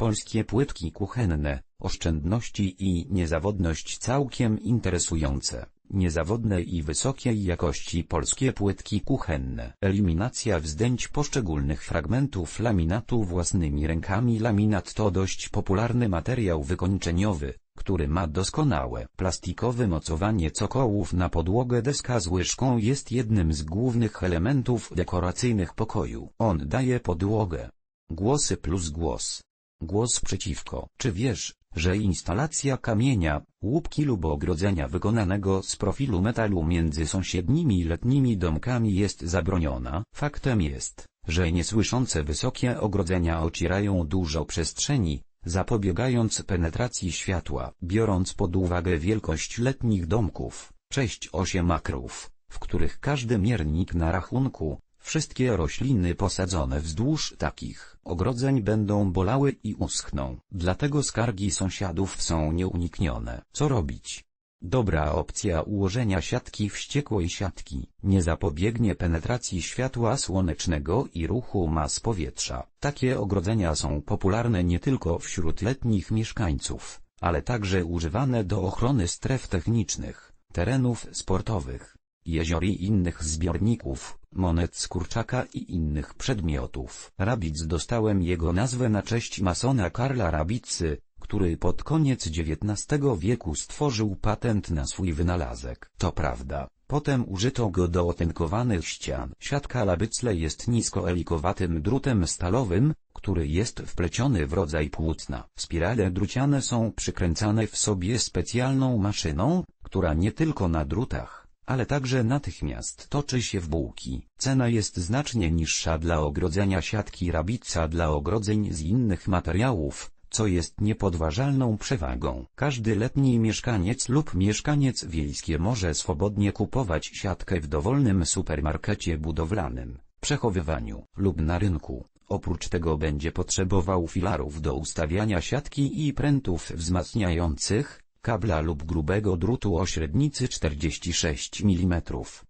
Polskie płytki kuchenne, oszczędności i niezawodność całkiem interesujące. Niezawodne i wysokiej jakości polskie płytki kuchenne. Eliminacja wzdęć poszczególnych fragmentów laminatu własnymi rękami Laminat to dość popularny materiał wykończeniowy, który ma doskonałe plastikowe mocowanie cokołów na podłogę deska z łyżką jest jednym z głównych elementów dekoracyjnych pokoju. On daje podłogę. Głosy plus głos. Głos przeciwko. Czy wiesz, że instalacja kamienia, łupki lub ogrodzenia wykonanego z profilu metalu między sąsiednimi letnimi domkami jest zabroniona? Faktem jest, że niesłyszące wysokie ogrodzenia ocierają dużo przestrzeni, zapobiegając penetracji światła. Biorąc pod uwagę wielkość letnich domków, 6-8 akrów, w których każdy miernik na rachunku, wszystkie rośliny posadzone wzdłuż takich ogrodzeń będą bolały i uschną. Dlatego skargi sąsiadów są nieuniknione. Co robić? Dobra opcja ułożenia siatki wściekłej siatki, nie zapobiegnie penetracji światła słonecznego i ruchu mas powietrza. Takie ogrodzenia są popularne nie tylko wśród letnich mieszkańców, ale także używane do ochrony stref technicznych, terenów sportowych, jezior i innych zbiorników, monet z kurczaka i innych przedmiotów. Rabic dostałem jego nazwę na cześć masona Karla Rabicy, który pod koniec XIX wieku stworzył patent na swój wynalazek. To prawda, potem użyto go do otynkowanych ścian. Siatka labycle jest niskoelikowatym drutem stalowym, który jest wpleciony w rodzaj płótna. Spirale druciane są przykręcane w sobie specjalną maszyną, która nie tylko na drutach, ale także natychmiast toczy się w bułki. Cena jest znacznie niższa dla ogrodzenia siatki rabica dla ogrodzeń z innych materiałów, co jest niepodważalną przewagą. Każdy letni mieszkaniec lub mieszkaniec wiejskie może swobodnie kupować siatkę w dowolnym supermarkecie budowlanym, przechowywaniu lub na rynku. Oprócz tego będzie potrzebował filarów do ustawiania siatki i prętów wzmacniających, kabla lub grubego drutu o średnicy 46 mm.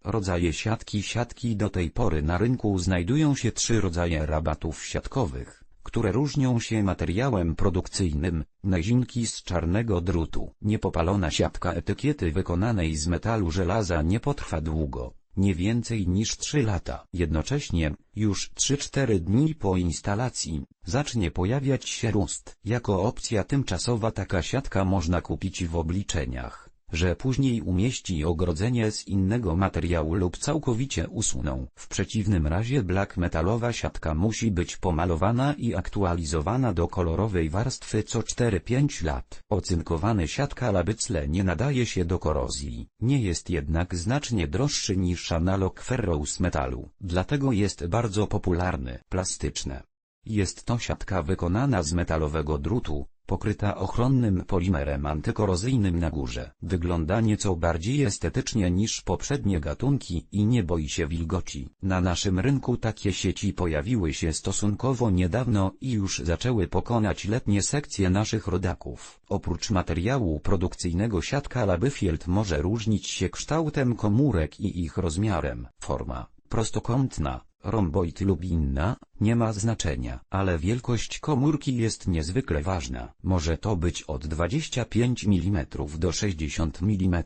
Rodzaje siatki Siatki do tej pory na rynku znajdują się trzy rodzaje rabatów siatkowych które różnią się materiałem produkcyjnym, nazinki z czarnego drutu. Niepopalona siatka etykiety wykonanej z metalu żelaza nie potrwa długo, nie więcej niż 3 lata. Jednocześnie, już 3-4 dni po instalacji, zacznie pojawiać się rust. Jako opcja tymczasowa taka siatka można kupić w obliczeniach że później umieści ogrodzenie z innego materiału lub całkowicie usuną. W przeciwnym razie black metalowa siatka musi być pomalowana i aktualizowana do kolorowej warstwy co 4-5 lat. Ocynkowany siatka labycle nie nadaje się do korozji, nie jest jednak znacznie droższy niż analog ferrous metalu, dlatego jest bardzo popularny. Plastyczne. Jest to siatka wykonana z metalowego drutu, pokryta ochronnym polimerem antykorozyjnym na górze. Wygląda nieco bardziej estetycznie niż poprzednie gatunki i nie boi się wilgoci. Na naszym rynku takie sieci pojawiły się stosunkowo niedawno i już zaczęły pokonać letnie sekcje naszych rodaków. Oprócz materiału produkcyjnego siatka Labyfield może różnić się kształtem komórek i ich rozmiarem. Forma prostokątna, romboid lub inna, nie ma znaczenia, ale wielkość komórki jest niezwykle ważna. Może to być od 25 mm do 60 mm.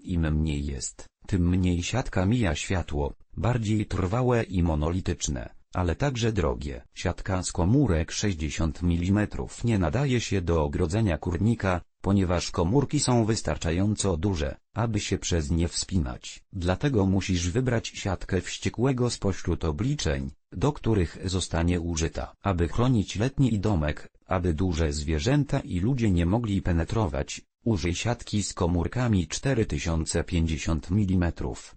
Im mniej jest, tym mniej siatka mija światło, bardziej trwałe i monolityczne, ale także drogie. Siatka z komórek 60 mm nie nadaje się do ogrodzenia kurnika, ponieważ komórki są wystarczająco duże, aby się przez nie wspinać. Dlatego musisz wybrać siatkę wściekłego spośród obliczeń, do których zostanie użyta. Aby chronić letni domek, aby duże zwierzęta i ludzie nie mogli penetrować, użyj siatki z komórkami 4050 mm.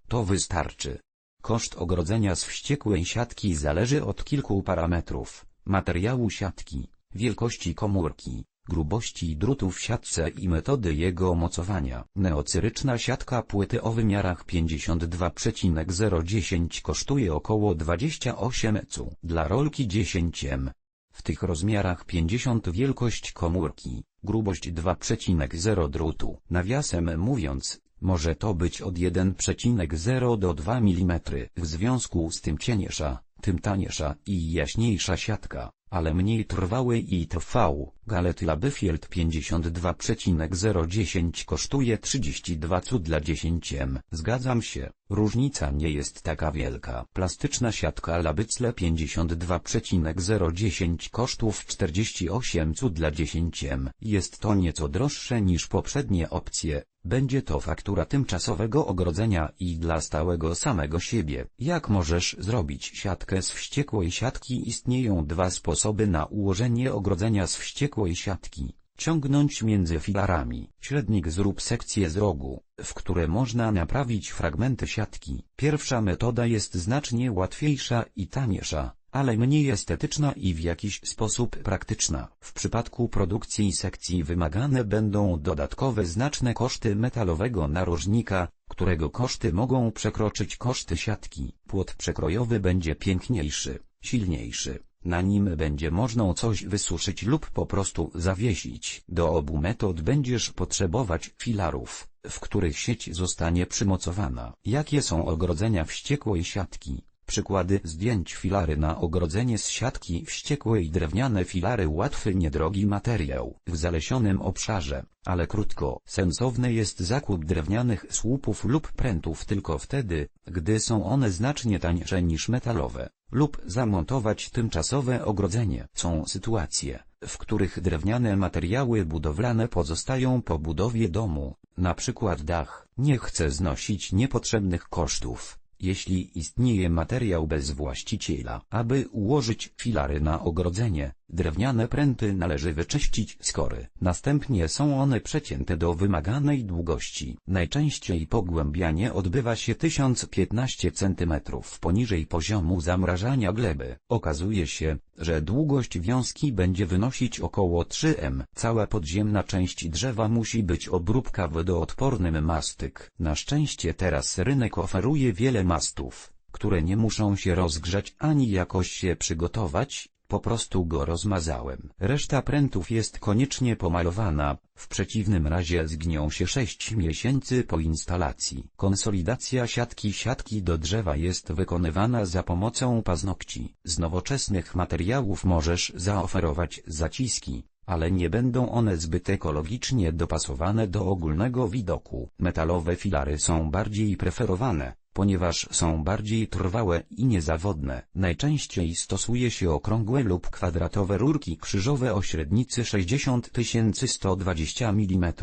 To wystarczy. Koszt ogrodzenia z wściekłej siatki zależy od kilku parametrów, materiału siatki, wielkości komórki, grubości drutu w siatce i metody jego mocowania. Neocyryczna siatka płyty o wymiarach 52,010 kosztuje około 28 cu. Dla rolki 10 m. W tych rozmiarach 50 wielkość komórki, grubość 2,0 drutu. Nawiasem mówiąc, może to być od 1,0 do 2 mm. W związku z tym cieniejsza, tym taniejsza i jaśniejsza siatka, ale mniej trwały i trwał. Galet Labyfield 52,010 kosztuje 32 cu dla 10 m. Zgadzam się, różnica nie jest taka wielka. Plastyczna siatka Labycle 52,010 kosztów 48 cu dla 10 m. Jest to nieco droższe niż poprzednie opcje, będzie to faktura tymczasowego ogrodzenia i dla stałego samego siebie. Jak możesz zrobić siatkę z wściekłej siatki? Istnieją dwa sposoby na ułożenie ogrodzenia z wściekłej siatki. Ciągnąć między filarami. Średnik zrób sekcję z rogu, w które można naprawić fragmenty siatki. Pierwsza metoda jest znacznie łatwiejsza i taniejsza ale mniej estetyczna i w jakiś sposób praktyczna. W przypadku produkcji sekcji wymagane będą dodatkowe znaczne koszty metalowego narożnika, którego koszty mogą przekroczyć koszty siatki. Płot przekrojowy będzie piękniejszy, silniejszy. Na nim będzie można coś wysuszyć lub po prostu zawiesić. Do obu metod będziesz potrzebować filarów, w których sieć zostanie przymocowana. Jakie są ogrodzenia wściekłej siatki? Przykłady zdjęć filary na ogrodzenie z siatki wściekłej drewniane filary łatwy niedrogi materiał w zalesionym obszarze, ale krótko. Sensowny jest zakup drewnianych słupów lub prętów tylko wtedy, gdy są one znacznie tańsze niż metalowe, lub zamontować tymczasowe ogrodzenie. Są sytuacje, w których drewniane materiały budowlane pozostają po budowie domu, na przykład dach. Nie chcę znosić niepotrzebnych kosztów jeśli istnieje materiał bez właściciela. Aby ułożyć filary na ogrodzenie, drewniane pręty należy wyczyścić z kory. Następnie są one przecięte do wymaganej długości. Najczęściej pogłębianie odbywa się 1015 cm poniżej poziomu zamrażania gleby. Okazuje się, że długość wiązki będzie wynosić około 3 m. Cała podziemna część drzewa musi być obróbka wodoodpornym mastyk. Na szczęście teraz rynek oferuje wiele mastów, które nie muszą się rozgrzać ani jakoś się przygotować, po prostu go rozmazałem. Reszta prętów jest koniecznie pomalowana, w przeciwnym razie zgnią się 6 miesięcy po instalacji. Konsolidacja siatki siatki do drzewa jest wykonywana za pomocą paznokci. Z nowoczesnych materiałów możesz zaoferować zaciski, ale nie będą one zbyt ekologicznie dopasowane do ogólnego widoku. Metalowe filary są bardziej preferowane, ponieważ są bardziej trwałe i niezawodne. Najczęściej stosuje się okrągłe lub kwadratowe rurki krzyżowe o średnicy 60 120 mm.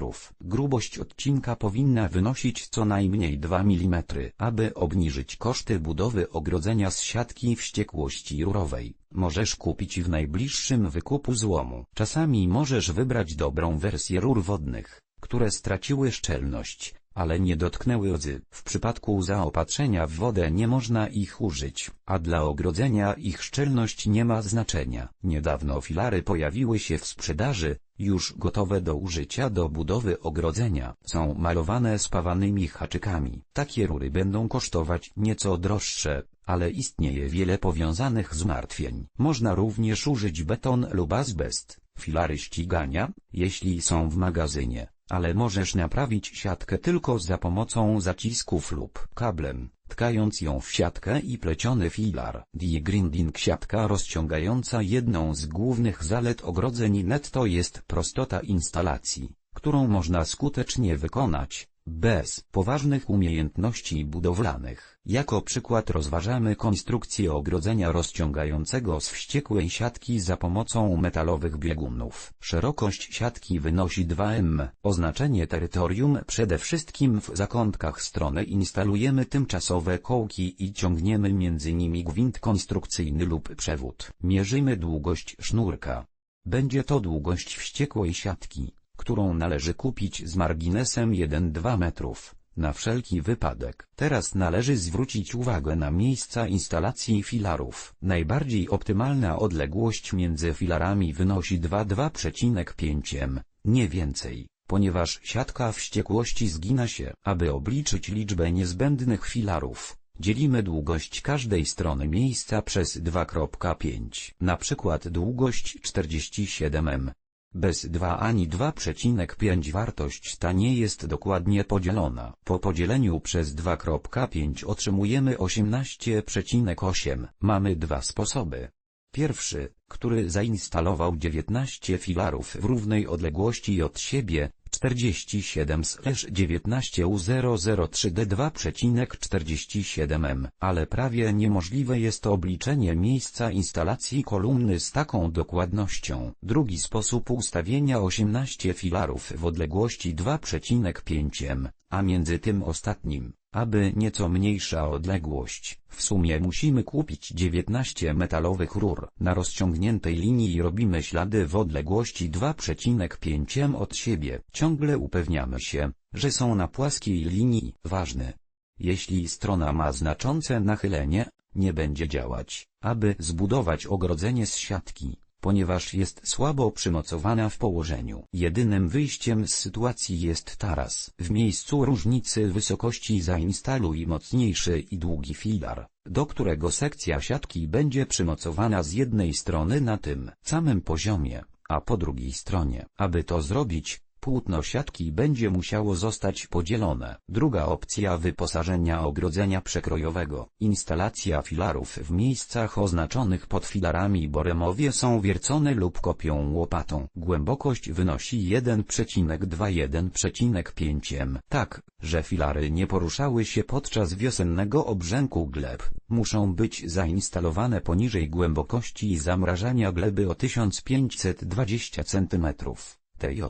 Grubość odcinka powinna wynosić co najmniej 2 mm. Aby obniżyć koszty budowy ogrodzenia z siatki wściekłości rurowej, możesz kupić w najbliższym wykupu złomu. Czasami możesz wybrać dobrą wersję rur wodnych, które straciły szczelność ale nie dotknęły rdzy. W przypadku zaopatrzenia w wodę nie można ich użyć, a dla ogrodzenia ich szczelność nie ma znaczenia. Niedawno filary pojawiły się w sprzedaży, już gotowe do użycia do budowy ogrodzenia. Są malowane spawanymi haczykami. Takie rury będą kosztować nieco droższe, ale istnieje wiele powiązanych zmartwień. Można również użyć beton lub azbest. Filary ścigania, jeśli są w magazynie, ale możesz naprawić siatkę tylko za pomocą zacisków lub kablem, tkając ją w siatkę i pleciony filar. Die-grinding siatka rozciągająca jedną z głównych zalet ogrodzeń netto jest prostota instalacji, którą można skutecznie wykonać, bez poważnych umiejętności budowlanych. Jako przykład rozważamy konstrukcję ogrodzenia rozciągającego z wściekłej siatki za pomocą metalowych biegunów. Szerokość siatki wynosi 2 m. Oznaczenie terytorium przede wszystkim w zakątkach strony instalujemy tymczasowe kołki i ciągniemy między nimi gwint konstrukcyjny lub przewód. Mierzymy długość sznurka. Będzie to długość wściekłej siatki którą należy kupić z marginesem 1-2 metrów, na wszelki wypadek. Teraz należy zwrócić uwagę na miejsca instalacji filarów. Najbardziej optymalna odległość między filarami wynosi 2-2,5 m, nie więcej ponieważ siatka wściekłości zgina się. Aby obliczyć liczbę niezbędnych filarów, dzielimy długość każdej strony miejsca przez 2,5. Na przykład długość 47 m, bez 2 ani 2,5 wartość ta nie jest dokładnie podzielona. Po podzieleniu przez 2,5 otrzymujemy 18,8. Mamy dwa sposoby. Pierwszy, który zainstalował 19 filarów w równej odległości od siebie, 47-19U003D2,47m, ale prawie niemożliwe jest obliczenie miejsca instalacji kolumny z taką dokładnością. Drugi sposób ustawienia 18 filarów w odległości 2,5m, a między tym ostatnim, aby nieco mniejsza odległość, w sumie musimy kupić 19 metalowych rur. Na rozciągniętej linii robimy ślady w odległości 2,5 m od siebie. Ciągle upewniamy się, że są na płaskiej linii. Ważne. Jeśli strona ma znaczące nachylenie, nie będzie działać. Aby zbudować ogrodzenie z siatki, ponieważ jest słabo przymocowana w położeniu. Jedynym wyjściem z sytuacji jest taras. W miejscu różnicy wysokości zainstaluj mocniejszy i długi filar, do którego sekcja siatki będzie przymocowana z jednej strony na tym samym poziomie, a po drugiej stronie. Aby to zrobić, Płótno siatki będzie musiało zostać podzielone. Druga opcja wyposażenia ogrodzenia przekrojowego. Instalacja filarów w miejscach oznaczonych pod filarami boremowie są wiercone lub kopią łopatą. Głębokość wynosi 1,2-1,5 m. Tak, że filary nie poruszały się podczas wiosennego obrzęku gleb. Muszą być zainstalowane poniżej głębokości zamrażania gleby o 1520 cm. TJ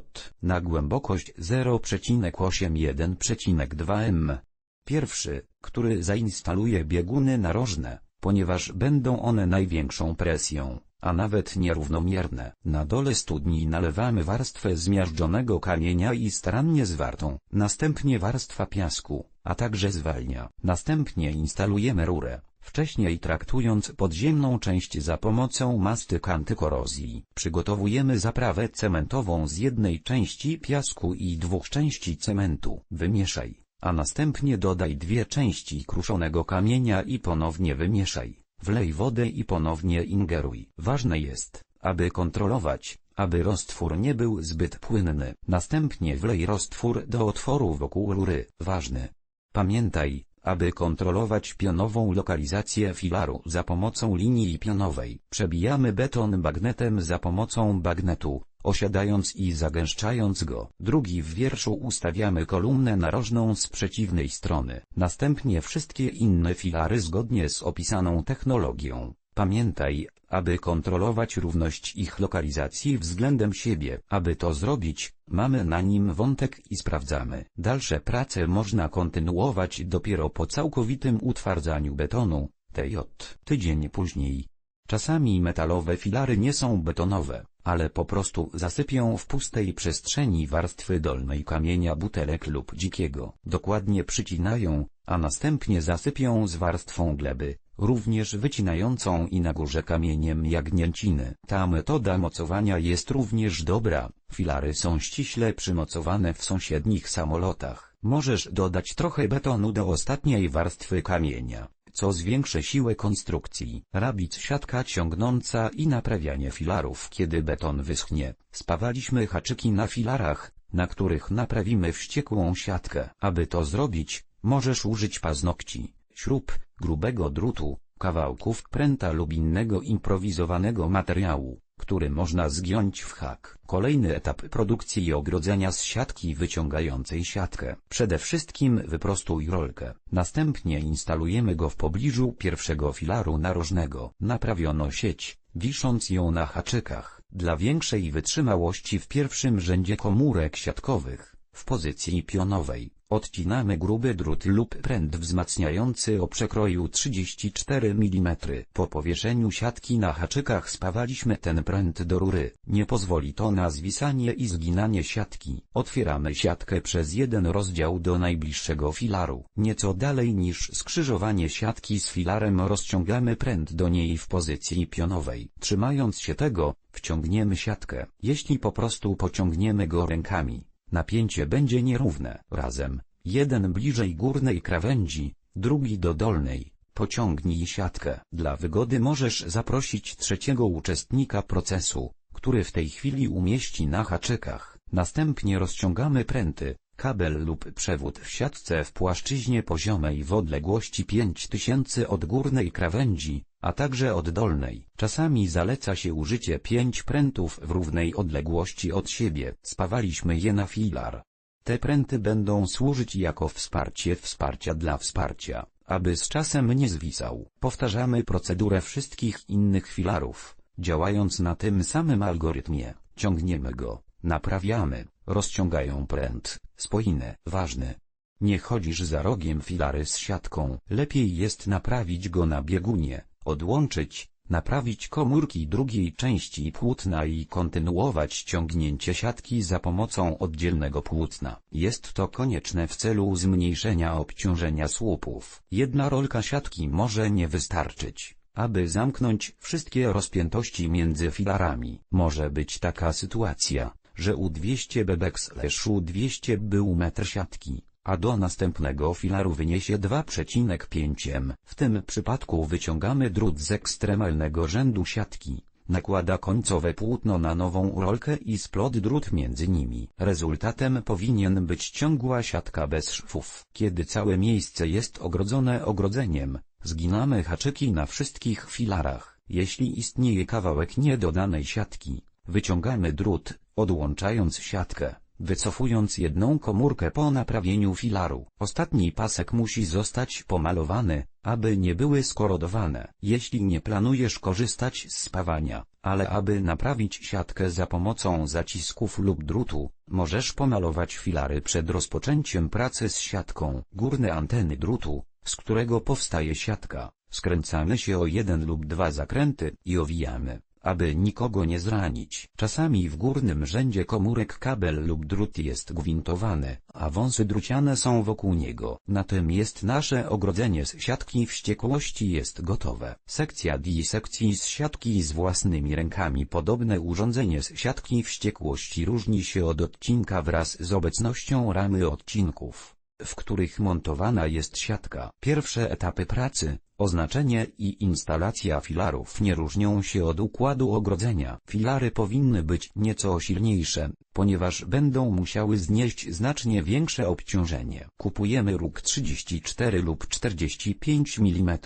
na głębokość 0,81,2 m. Pierwszy, który zainstaluje bieguny narożne, ponieważ będą one największą presją, a nawet nierównomierne. Na dole studni nalewamy warstwę zmiażdżonego kamienia i starannie zwartą, następnie warstwa piasku, a także zwalnia. Następnie instalujemy rurę, wcześniej traktując podziemną część za pomocą mastyk antykorozji. Przygotowujemy zaprawę cementową z jednej części piasku i dwóch części cementu. Wymieszaj, a następnie dodaj dwie części kruszonego kamienia i ponownie wymieszaj. Wlej wodę i ponownie ingeruj. Ważne jest, aby kontrolować, aby roztwór nie był zbyt płynny. Następnie wlej roztwór do otworu wokół rury. Ważne. Pamiętaj, aby kontrolować pionową lokalizację filaru za pomocą linii pionowej, przebijamy beton bagnetem za pomocą bagnetu, osiadając i zagęszczając go. Drugi w wierszu ustawiamy kolumnę narożną z przeciwnej strony. Następnie wszystkie inne filary zgodnie z opisaną technologią. Pamiętaj, aby kontrolować równość ich lokalizacji względem siebie. Aby to zrobić, mamy na nim wątek i sprawdzamy. Dalsze prace można kontynuować dopiero po całkowitym utwardzaniu betonu, TJ. Tydzień później. Czasami metalowe filary nie są betonowe, ale po prostu zasypią w pustej przestrzeni warstwy dolnej kamienia butelek lub dzikiego. Dokładnie przycinają, a następnie zasypią z warstwą gleby, również wycinającą i na górze kamieniem jagnięciny. Ta metoda mocowania jest również dobra, filary są ściśle przymocowane w sąsiednich samolotach. Możesz dodać trochę betonu do ostatniej warstwy kamienia, co zwiększy siłę konstrukcji. Rabic siatka ciągnąca i naprawianie filarów kiedy beton wyschnie. Spawaliśmy haczyki na filarach, na których naprawimy wściekłą siatkę. Aby to zrobić, możesz użyć paznokci, śrub, grubego drutu, kawałków pręta lub innego improwizowanego materiału, który można zgiąć w hak. Kolejny etap produkcji i ogrodzenia z siatki wyciągającej siatkę. Przede wszystkim wyprostuj rolkę. Następnie instalujemy go w pobliżu pierwszego filaru narożnego. Naprawiono sieć, wisząc ją na haczykach. Dla większej wytrzymałości w pierwszym rzędzie komórek siatkowych, w pozycji pionowej, Odcinamy gruby drut lub pręt wzmacniający o przekroju 34 mm. Po powieszeniu siatki na haczykach spawaliśmy ten pręt do rury. Nie pozwoli to na zwisanie i zginanie siatki. Otwieramy siatkę przez jeden rozdział do najbliższego filaru. Nieco dalej niż skrzyżowanie siatki z filarem rozciągamy pręt do niej w pozycji pionowej. Trzymając się tego, wciągniemy siatkę. Jeśli po prostu pociągniemy go rękami, Napięcie będzie nierówne. Razem, jeden bliżej górnej krawędzi, drugi do dolnej. Pociągnij siatkę. Dla wygody możesz zaprosić trzeciego uczestnika procesu, który w tej chwili umieści na haczykach. Następnie rozciągamy pręty, kabel lub przewód w siatce w płaszczyźnie poziomej w odległości 5000 od górnej krawędzi, a także oddolnej. Czasami zaleca się użycie pięć prętów w równej odległości od siebie. Spawaliśmy je na filar. Te pręty będą służyć jako wsparcie wsparcia dla wsparcia, aby z czasem nie zwisał. Powtarzamy procedurę wszystkich innych filarów, działając na tym samym algorytmie. Ciągniemy go, naprawiamy, rozciągają pręt, spoinę. Ważne. Nie chodzisz za rogiem filary z siatką. Lepiej jest naprawić go na biegunie, odłączyć, naprawić komórki drugiej części płótna i kontynuować ciągnięcie siatki za pomocą oddzielnego płótna. Jest to konieczne w celu zmniejszenia obciążenia słupów. Jedna rolka siatki może nie wystarczyć. Aby zamknąć wszystkie rozpiętości między filarami, może być taka sytuacja, że U200 bebek slash U200 był metr siatki, a do następnego filaru wyniesie 2,5 m. W tym przypadku wyciągamy drut z ekstremalnego rzędu siatki, nakłada końcowe płótno na nową rolkę i splot drut między nimi. Rezultatem powinien być ciągła siatka bez szwów. Kiedy całe miejsce jest ogrodzone ogrodzeniem, zginamy haczyki na wszystkich filarach. Jeśli istnieje kawałek niedodanej siatki, wyciągamy drut, odłączając siatkę wycofując jedną komórkę po naprawieniu filaru. Ostatni pasek musi zostać pomalowany, aby nie były skorodowane. Jeśli nie planujesz korzystać z spawania, ale aby naprawić siatkę za pomocą zacisków lub drutu, możesz pomalować filary przed rozpoczęciem pracy z siatką. Górne anteny drutu, z którego powstaje siatka, skręcamy się o jeden lub dwa zakręty i owijamy aby nikogo nie zranić. Czasami w górnym rzędzie komórek kabel lub drut jest gwintowany, a wąsy druciane są wokół niego. Na tym jest nasze ogrodzenie z siatki wściekłości jest gotowe. Sekcja disekcji z siatki z własnymi rękami Podobne urządzenie z siatki wściekłości różni się od odcinka wraz z obecnością ramy odcinków w których montowana jest siatka. Pierwsze etapy pracy, oznaczenie i instalacja filarów nie różnią się od układu ogrodzenia. Filary powinny być nieco silniejsze, ponieważ będą musiały znieść znacznie większe obciążenie. Kupujemy róg 34 lub 45 mm.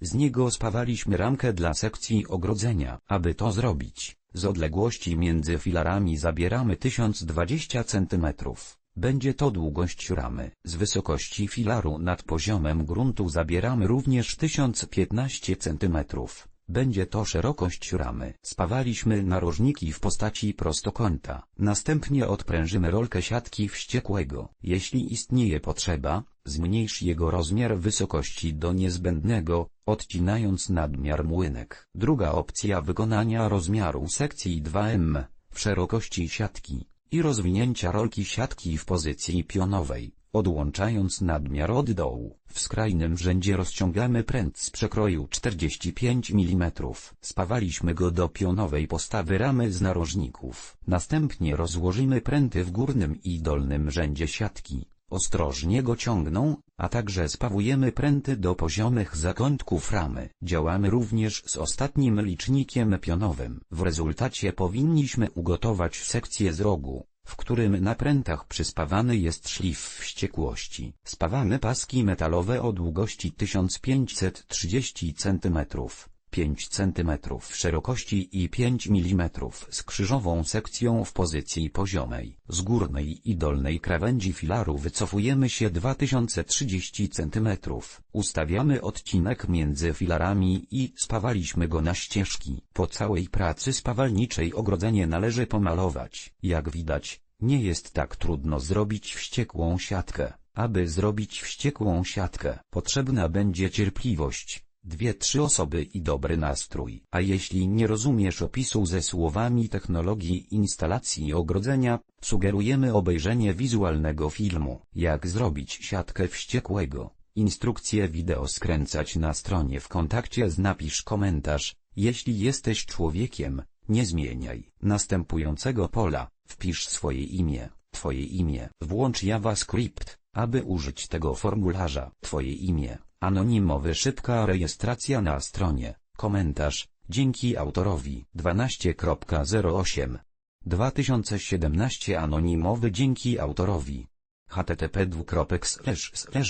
Z niego spawaliśmy ramkę dla sekcji ogrodzenia. Aby to zrobić, z odległości między filarami zabieramy 1020 cm. Będzie to długość ramy. Z wysokości filaru nad poziomem gruntu zabieramy również 1015 cm. Będzie to szerokość ramy. Spawaliśmy narożniki w postaci prostokąta. Następnie odprężymy rolkę siatki wściekłego. Jeśli istnieje potrzeba, zmniejsz jego rozmiar wysokości do niezbędnego, odcinając nadmiar młynek. Druga opcja wykonania rozmiaru sekcji 2M w szerokości siatki i rozwinięcia rolki siatki w pozycji pionowej, odłączając nadmiar od dołu. W skrajnym rzędzie rozciągamy pręt z przekroju 45 mm. Spawaliśmy go do pionowej postawy ramy z narożników. Następnie rozłożymy pręty w górnym i dolnym rzędzie siatki. Ostrożnie go ciągną, a także spawujemy pręty do poziomych zakątków ramy. Działamy również z ostatnim licznikiem pionowym. W rezultacie powinniśmy ugotować sekcję z rogu, w którym na prętach przyspawany jest szlif wściekłości. Spawamy paski metalowe o długości 1530 cm. 5 cm szerokości i 5 mm z krzyżową sekcją w pozycji poziomej. Z górnej i dolnej krawędzi filaru wycofujemy się 2030 cm. Ustawiamy odcinek między filarami i spawaliśmy go na ścieżki. Po całej pracy spawalniczej ogrodzenie należy pomalować. Jak widać, nie jest tak trudno zrobić wściekłą siatkę. Aby zrobić wściekłą siatkę, potrzebna będzie cierpliwość, dwie trzy osoby i dobry nastrój. A jeśli nie rozumiesz opisu ze słowami technologii instalacji ogrodzenia, sugerujemy obejrzenie wizualnego filmu. Jak zrobić siatkę wściekłego. Instrukcję wideo skręcać na stronie w kontakcie z napisz komentarz. Jeśli jesteś człowiekiem, nie zmieniaj następującego pola, wpisz swoje imię, twoje imię, włącz JavaScript, aby użyć tego formularza, twoje imię, Anonimowy szybka rejestracja na stronie. Komentarz. Dzięki autorowi 12.08. 2017 Anonimowy dzięki autorowi http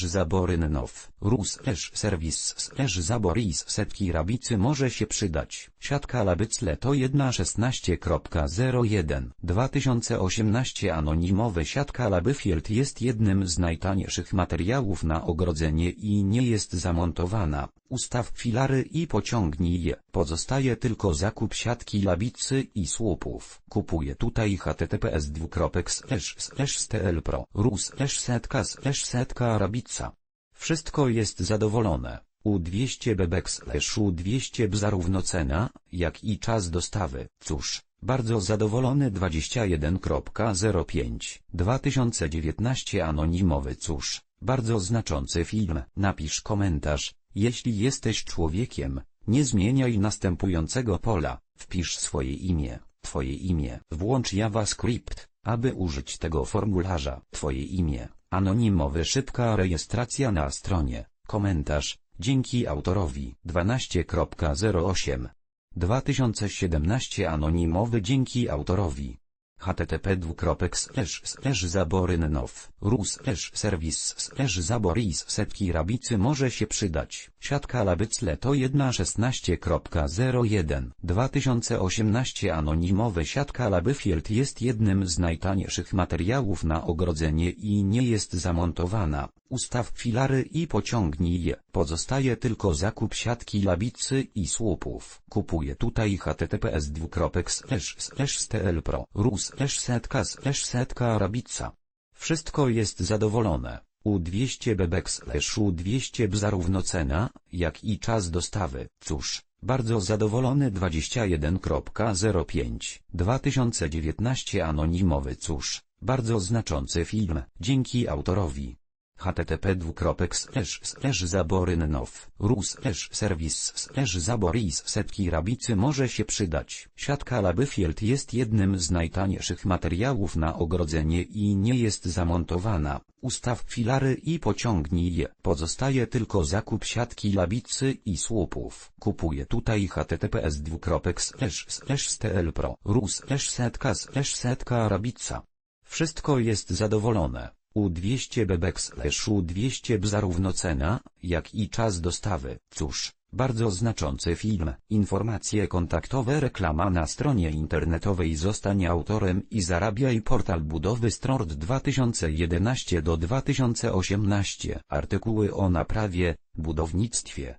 zaborynnow, ru slash serwis zaboris setki rabicy może się przydać. Siatka labycle to 1.16.01 2018 Anonimowe siatka Labyfield jest jednym z najtańszych materiałów na ogrodzenie i nie jest zamontowana. Ustaw filary i pociągnij je. Pozostaje tylko zakup siatki labicy i słupów. Kupuję tutaj https dwukropek slash slash stl pro ru slash setka setka rabica. Wszystko jest zadowolone. U200 bebek slash U200 zarówno cena, jak i czas dostawy. Cóż, bardzo zadowolony 21.05 2019 Anonimowy. Cóż, bardzo znaczący film. Napisz komentarz, jeśli jesteś człowiekiem, nie zmieniaj następującego pola, wpisz swoje imię, twoje imię. Włącz JavaScript, aby użyć tego formularza. Twoje imię, anonimowy. Szybka rejestracja na stronie, komentarz, dzięki autorowi 12.08 2017 Anonimowy. Dzięki autorowi http dwukropek slash slash zaborynnow, ru slash serwis slash zaboris setki rabicy może się przydać. Siatka labycle to 1.16.01 2018 Anonimowe siatka Labyfield jest jednym z najtańszych materiałów na ogrodzenie i nie jest zamontowana. Ustaw filary i pociągnij je. Pozostaje tylko zakup siatki labicy i słupów. Kupuję tutaj https dwukropek slash setka slash setka rabica. Wszystko jest zadowolone. U200 bebek slash U200 zarówno cena, jak i czas dostawy. Cóż, bardzo zadowolony 21.05 2019 Anonimowy cóż, bardzo znaczący film. Dzięki autorowi http zaborynnow, ru slash serwis zaboris setki rabicy może się przydać. Siatka Labyfield jest jednym z najtańszych materiałów na ogrodzenie i nie jest zamontowana. Ustaw filary i pociągnij je. Pozostaje tylko zakup siatki labicy i słupów. Kupuję tutaj https dwukropek slash slash stl pro ru slash setka setka rabica. Wszystko jest zadowolone. U200 bebek slash U200 zarówno cena, jak i czas dostawy. Cóż, bardzo znaczący film. Informacje kontaktowe reklama na stronie internetowej Zostań autorem i zarabiaj portal budowy Strord 2011 do 2018 Artykuły o naprawie, budownictwie,